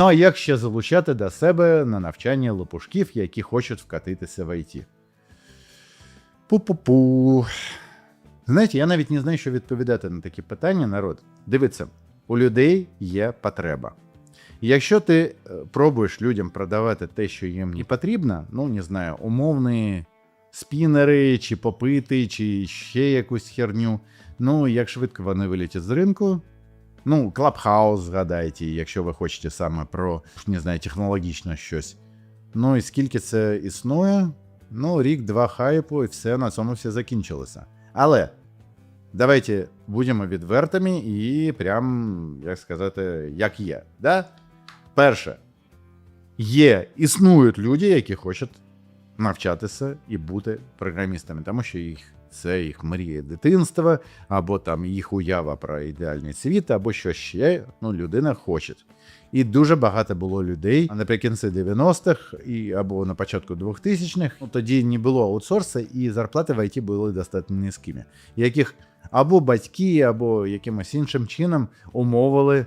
Ну а як ще залучати до себе на навчання лопушків, які хочуть вкатитися в ІТ? Пу-пу-пу. Знаєте, я навіть не знаю, що відповідати на такі питання, народ. Дивіться, у людей є потреба. Якщо ти е, пробуєш людям продавати те, що їм не потрібно, ну не знаю, умовні спінери, чи попити, чи ще якусь херню. Ну, як швидко вони вилітять з ринку. Ну, Clubhouse згадайте, якщо ви хочете саме про не знаю, технологічно щось. Ну і скільки це існує? Ну, рік-два хайпу, і все на цьому все закінчилося. Але давайте будемо відвертими і прям, як сказати, як є. Да? Перше, є, існують люди, які хочуть навчатися і бути програмістами, тому що їх це їх мрія дитинства, або там їх уява про ідеальний світ, або що ще ну, людина хоче. І дуже багато було людей наприкінці 90-х і або на початку 2000-х. Ну, тоді не було аутсорсу, і зарплати в ІТ були достатньо низькими, яких або батьки, або якимось іншим чином умовили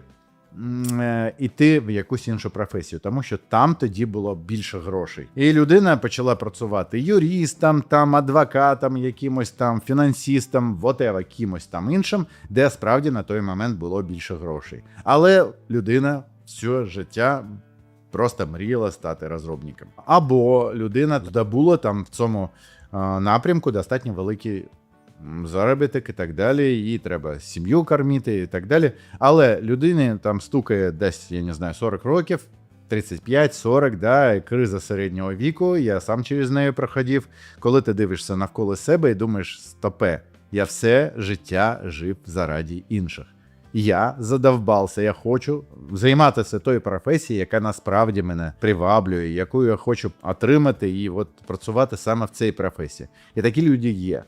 іти в якусь іншу професію, тому що там тоді було більше грошей. І людина почала працювати юристом, там, адвокатом, якимось там, фінансистом, whatever, кимось там іншим, де справді на той момент було більше грошей. Але людина все життя. Просто мріяла стати розробником. Або людина здобула там в цьому е, напрямку достатньо великий заробіток і так далі. Їй треба сім'ю кормити і так далі. Але людині там стукає десь, я не знаю, 40 років, 35-40, да, криза середнього віку. Я сам через неї проходив. Коли ти дивишся навколо себе і думаєш, стопе, я все життя жив заради інших. Я задовбався, я хочу займатися тою професією, яка насправді мене приваблює, яку я хочу отримати і от працювати саме в цій професії. І такі люди є.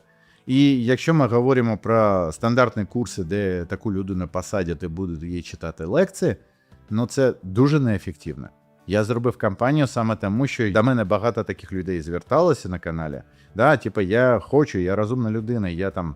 І якщо ми говоримо про стандартні курси, де таку людину посадять і будуть їй читати лекції, ну це дуже неефективно. Я зробив кампанію саме тому, що до мене багато таких людей зверталося на каналі. Да, типу, я хочу, я розумна людина, я там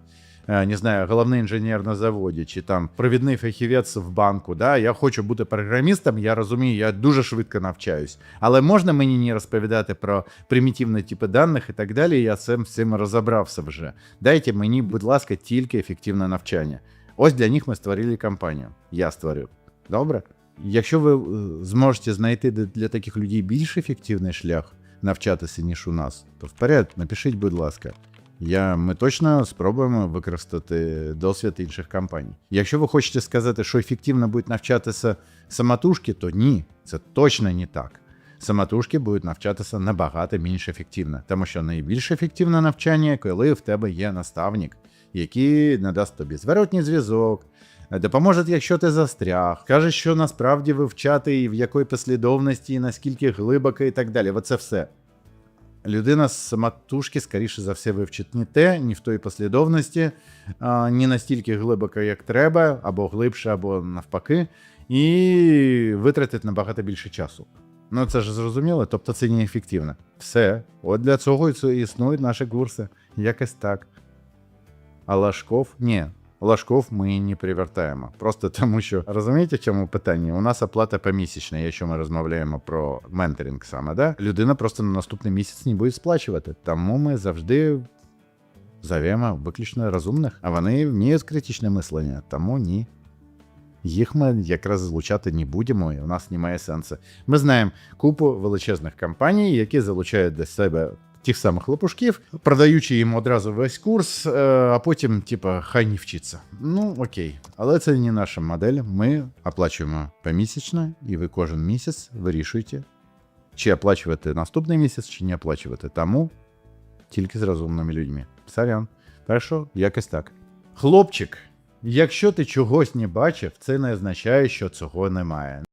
е, не знаю, головний інженер на заводі, чи там провідний фахівець в банку. Да? Я хочу бути програмістом, я розумію, я дуже швидко навчаюсь. Але можна мені не розповідати про примітивні типи даних і так далі. Я цим цим розібрався вже. Дайте мені, будь ласка, тільки ефективне навчання. Ось для них ми створили кампанію. Я створив. Добре? Якщо ви е, зможете знайти для- таких людей більш ефективний шлях навчатися, ніж у нас, то вперед, напишіть, будь ласка. Я, ми точно спробуємо використати досвід інших компаній. Якщо ви хочете сказати, що ефективно будуть навчатися самотужки, то ні, це точно не так. Самотужки будуть навчатися набагато більш ефективно, тому що найбільш ефективне навчання, коли в тебе є наставник, який надасть тобі зворотній зв'язок, допоможе, якщо ти застряг, каже, що насправді вивчати і в якої послідовності, і наскільки глибоко, і так далі. Оце все. Людина з самотужки, скоріше за все, вивчить не те, ні в той послідовності, ні настільки глибоко, як треба, або глибше, або навпаки, і витратить набагато більше часу. Ну, це ж зрозуміло, тобто це неефективно. Все. От для цього існують наші курси. Якось так. А Лашков? Ні. Лашков ми не привертаємо. Просто тому, що розумієте, в чому питання? У нас оплата помісячна, якщо ми розмовляємо про менторинг саме, да? людина просто на наступний місяць не буде сплачувати. Тому ми завжди зовемо виключно розумних, а вони вміють критичне мислення, тому ні. Їх ми якраз залучати не будемо, і у нас немає сенсу. Ми знаємо купу величезних компаній, які залучають до себе тих самих лопушків, продаючи їм одразу весь курс, е, а потім, типа, хай не вчиться. Ну окей, але це не наша модель. Ми оплачуємо помісячно, і ви кожен місяць вирішуєте, чи оплачувати наступний місяць, чи не оплачувати. Тому тільки з розумними людьми. Сорян. Так що, якось так. Хлопчик, якщо ти чогось не бачив, це не означає, що цього немає.